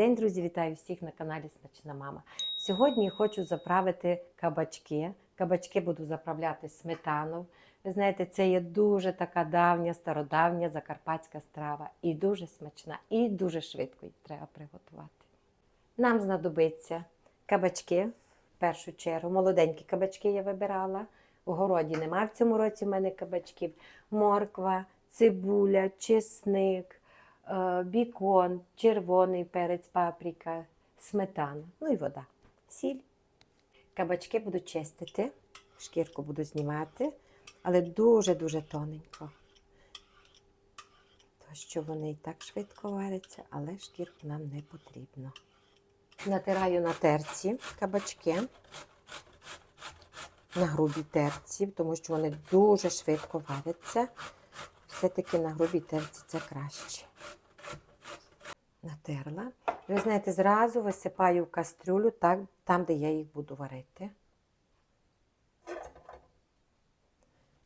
день, друзі! Вітаю всіх на каналі Смачна Мама. Сьогодні хочу заправити кабачки. Кабачки буду заправляти сметаном. Ви знаєте, це є дуже така давня, стародавня закарпатська страва. І дуже смачна, і дуже швидко її треба приготувати. Нам знадобиться кабачки в першу чергу. Молоденькі кабачки я вибирала. У городі немає в цьому році в мене кабачків. Морква, цибуля, чесник, бікон, червоний перець, паприка, сметана, ну і вода, сіль. Кабачки буду чистити, шкірку буду знімати, але дуже-дуже тоненько. То, що вони і так швидко варяться, але шкірку нам не потрібно. Натираю на терці кабачки, на грубій терці, тому що вони дуже швидко варяться. Все-таки на грубій терці це краще. Натерла. Ви знаєте, зразу висипаю в кастрюлю так, там, де я їх буду варити.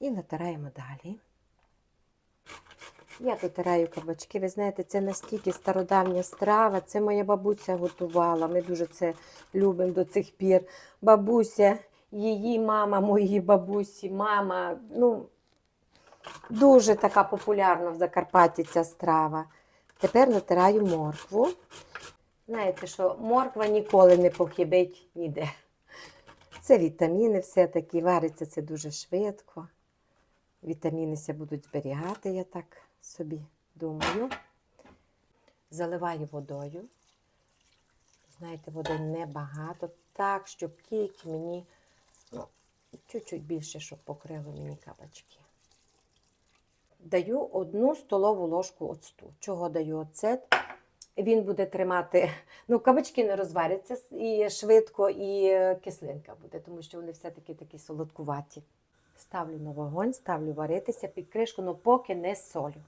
І натираємо далі. Я дотираю кабачки. Ви знаєте, це настільки стародавня страва. Це моя бабуся готувала. Ми дуже це любимо до цих пір. Бабуся, її мама, моїй бабусі, мама. Ну, дуже така популярна в Закарпатті ця страва. Тепер натираю моркву. Знаєте, що морква ніколи не похибить ніде. Це вітаміни, все-таки вариться це дуже швидко. Вітаміни ся будуть зберігати, я так собі думаю. Заливаю водою. Знаєте, води небагато, так, щоб тільки мені ну, чуть-чуть більше, щоб покрили мені кабачки. Даю одну столову ложку оцту. Чого даю оцет? Він буде тримати, ну, кабачки не розваряться і швидко, і е, кислинка буде, тому що вони все-таки такі солодкуваті. Ставлю на вогонь, ставлю варитися під кришку, але поки не солю.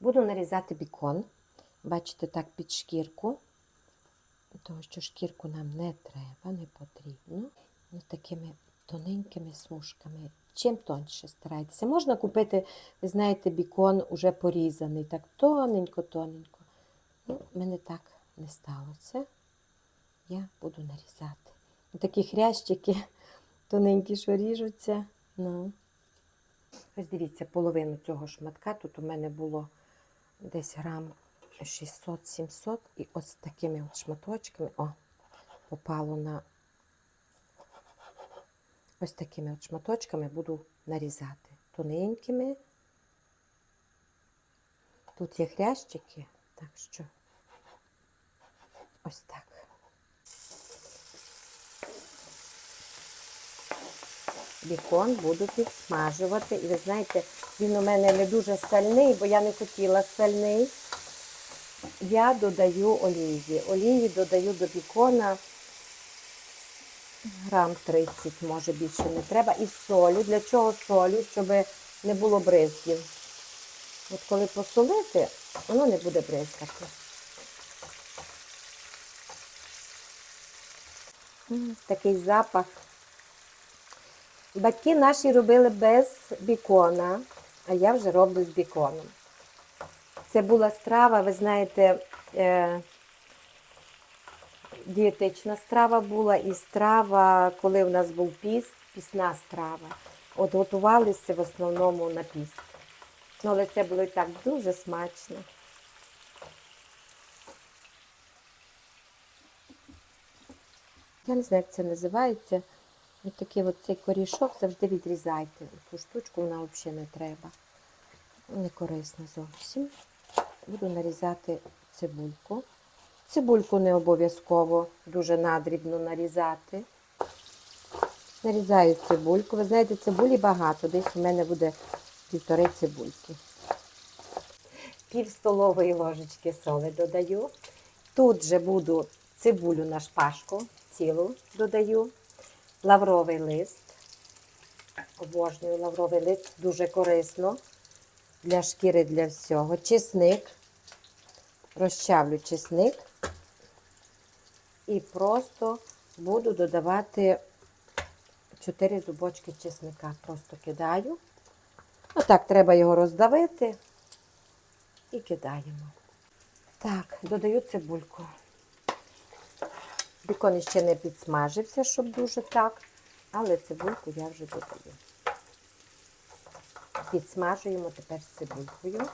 Буду нарізати бікон. Бачите, так під шкірку. Тому що шкірку нам не треба, не потрібно. Ось такими тоненькими смужками. Чим тоньше старайтеся. Можна купити, ви знаєте, бікон уже порізаний, так тоненько-тоненько. Ну, мене так не сталося. Я буду нарізати. Такі хрящики тоненькі, що ріжуться. Ну. Ось дивіться, половину цього шматка. Тут у мене було десь грам 600-700. І ось такими от шматочками о, попало на ось такими от шматочками буду нарізати. Тоненькими. Тут є хрящики, так що ось так. Бікон буду підсмажувати. І ви знаєте, він у мене не дуже сальний, бо я не хотіла сальний. Я додаю олії. Олії додаю до бікона грам 30, може більше не треба. І солю. Для чого солю? Щоб не було бризків. От коли посолити, воно не буде бризкати. Такий запах. Батьки наші робили без бікона, а я вже роблю з біконом. Це була страва, ви знаєте, е, дієтична страва була і страва, коли в нас був піст, пісна страва. От готувалися в основному на піст. Ну, але це було і так дуже смачно. Я не знаю, як це називається. Ось такий от цей корішок завжди відрізайте. Цю штучку вона взагалі не треба. Не корисна зовсім. Буду нарізати цибульку. Цибульку не обов'язково дуже надрібно нарізати. Нарізаю цибульку. Ви знаєте, цибулі багато. Десь у мене буде півтори цибульки. Пів столової ложечки соли додаю. Тут же буду цибулю на шпажку цілу додаю. Лавровий лист. Обожнюю лавровий лист, дуже корисно для шкіри, для всього. Чесник. Розчавлю чесник. І просто буду додавати 4 зубочки чесника. Просто кидаю. Отак треба його роздавити. і кидаємо. Так, додаю цибульку. Бікон ще не підсмажився, щоб дуже так, але цибульку я вже додаю. Підсмажуємо тепер цибулькою.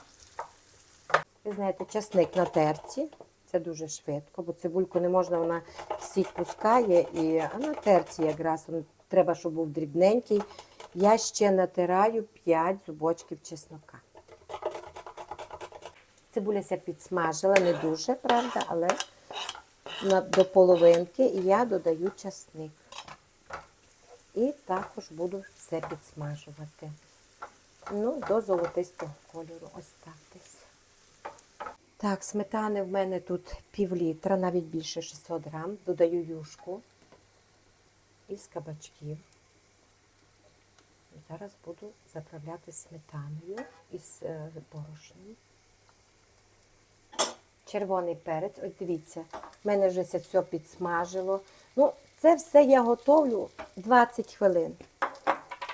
Ви знаєте, часник на терці. Це дуже швидко, бо цибульку не можна, вона сік пускає. І на терці якраз треба, щоб був дрібненький. Я ще натираю 5 зубочків чеснока. Цибуляся підсмажила, не дуже, правда, але до половинки я додаю часник. І також буду все підсмажувати. Ну, до золотистого кольору. Ось. Так, сметани в мене тут пів літра, навіть більше 600 грам. Додаю юшку із кабачків. Зараз буду заправляти сметаною із е, борошном. Червоний перець, ось дивіться, в мене вже все підсмажило. Ну, це все я готовлю 20 хвилин.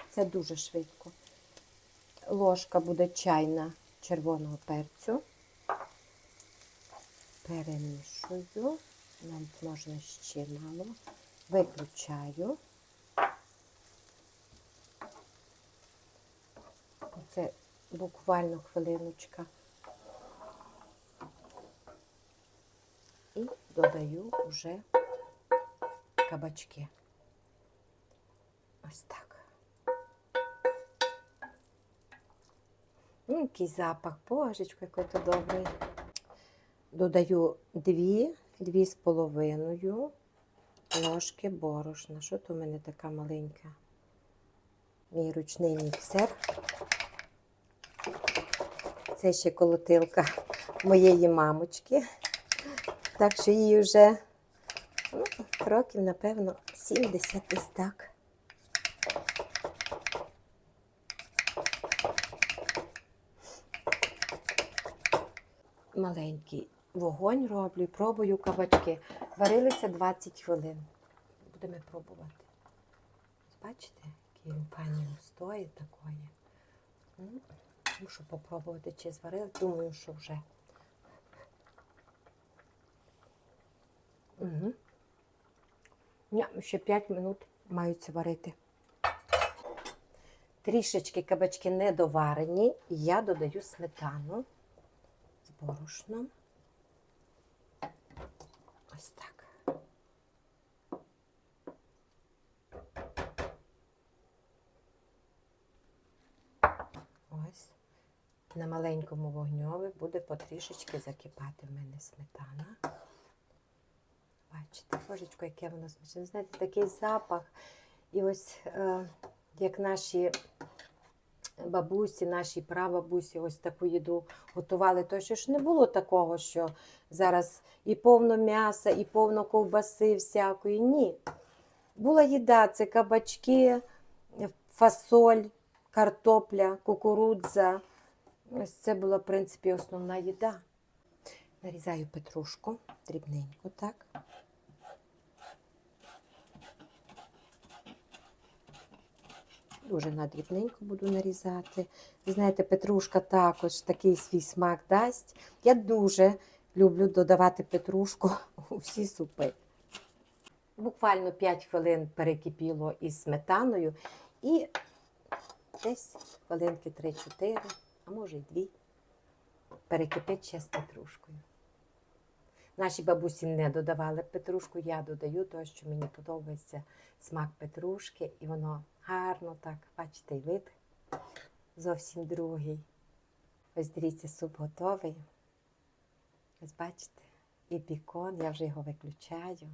Це дуже швидко. Ложка буде чайна червоного перцю. Перемішую. Нам можна ще мало. Виключаю. Це буквально хвилиночка. І додаю вже кабачки. Ось так. М, Який запах, божечко, який то добрий. Додаю дві, дві з половиною ложки борошна. Що то в мене така маленька? Мій ручний міксер. Це ще колотилка моєї мамочки. Так що їй вже ну, років, напевно, 70 десь так. Маленький вогонь роблю і пробую кабачки. Варилися 20 хвилин. Будемо пробувати. Бачите, який пані стоїть такої. Ну, Мушу попробувати, чи зварили. Думаю, що вже. Угу. Ще 5 минут маються варити. Трішечки кабачки недоварені, я додаю сметану з борошном. Ось так. Ось. На маленькому вогньові буде потрішечки закипати в мене сметана. Бачите, божечко, яке воно смачне. Знаєте, такий запах. І ось е, як наші бабусі, наші прабабусі ось таку їду готували, то що ж не було такого, що зараз і повно м'яса, і повно ковбаси всякої. Ні. Була їда, це кабачки, фасоль, картопля, кукурудза. Ось це була, в принципі, основна їда. Нарізаю петрушку дрібненько, так. Дуже на дрібненько буду нарізати. Ви знаєте, петрушка також такий свій смак дасть. Я дуже люблю додавати петрушку у всі супи. Буквально 5 хвилин перекипіло із сметаною і десь хвилинки 3-4, а може й 2, перекипить ще з петрушкою. Наші бабусі не додавали петрушку, я додаю, тому що мені подобається смак петрушки, і воно гарно так, бачите, вид зовсім другий. Ось дивіться, суп готовий. Ось бачите, і бікон, я вже його виключаю.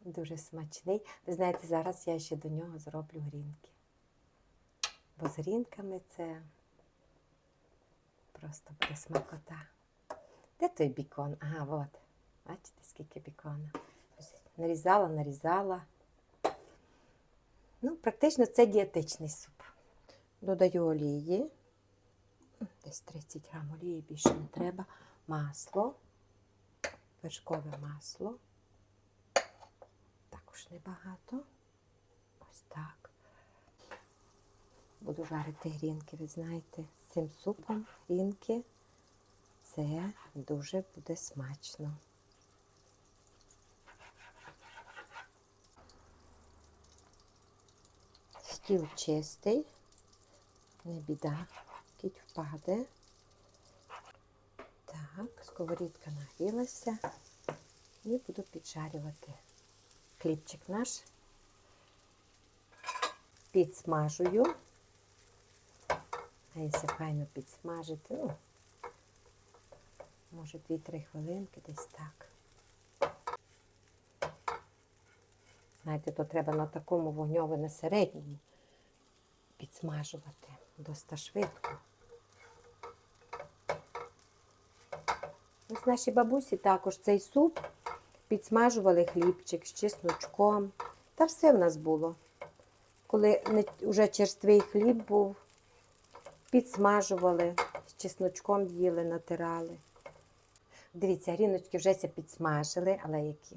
Дуже смачний. Ви знаєте, зараз я ще до нього зроблю грінки. Бо з грінками це просто буде. Де той бікон? Ага, от. Бачите, скільки бікона. Нарізала, нарізала. Ну, практично це дієтичний суп. Додаю олії. Десь 30 грам олії більше не треба. Масло, вершкове масло. Також небагато. Ось так. Буду жарити грінки, ви знаєте, цим супом рінки. Це дуже буде смачно. Стіл чистий, не біда, кіть впаде. Так, сковорідка нагрілася і буду піджарювати хлібчик наш. Підсмажую. Дається файно підсмажити. Ну, може 2-3 хвилинки десь так. Знаєте, то треба на такому вогньові на середньому підсмажувати доста швидко. Ось наші бабусі також цей суп підсмажували хлібчик з чесночком. Та все в нас було. Коли вже черствий хліб був, підсмажували, з чесночком їли, натирали. Дивіться, гріночки вже підсмажили, але які.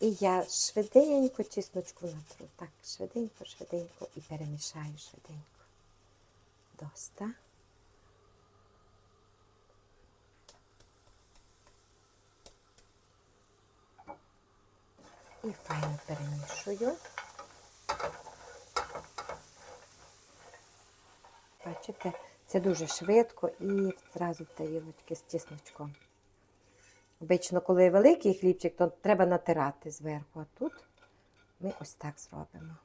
І я швиденько чесночку натру. Так, швиденько, швиденько і перемішаю швиденько. Доста. І файно перемішую. Бачите, це дуже швидко і одразу тарілочки з чесночком. Обично, коли великий хлібчик, то треба натирати зверху, а тут ми ось так зробимо.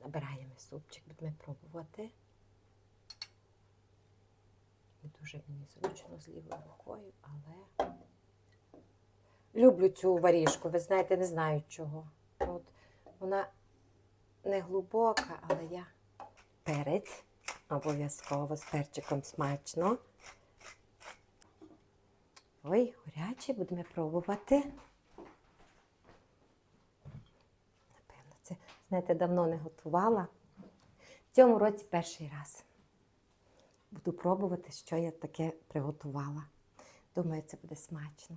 Набираємо супчик, будемо пробувати. Не дуже мені зручно з лівою рукою, але люблю цю варіжку, ви знаєте, не знаю чого. От вона не глибока, але я перець обов'язково з перчиком смачно. Ой, гаряче, будемо пробувати. Напевно, це, знаєте, давно не готувала. В цьому році перший раз. Буду пробувати, що я таке приготувала. Думаю, це буде смачно.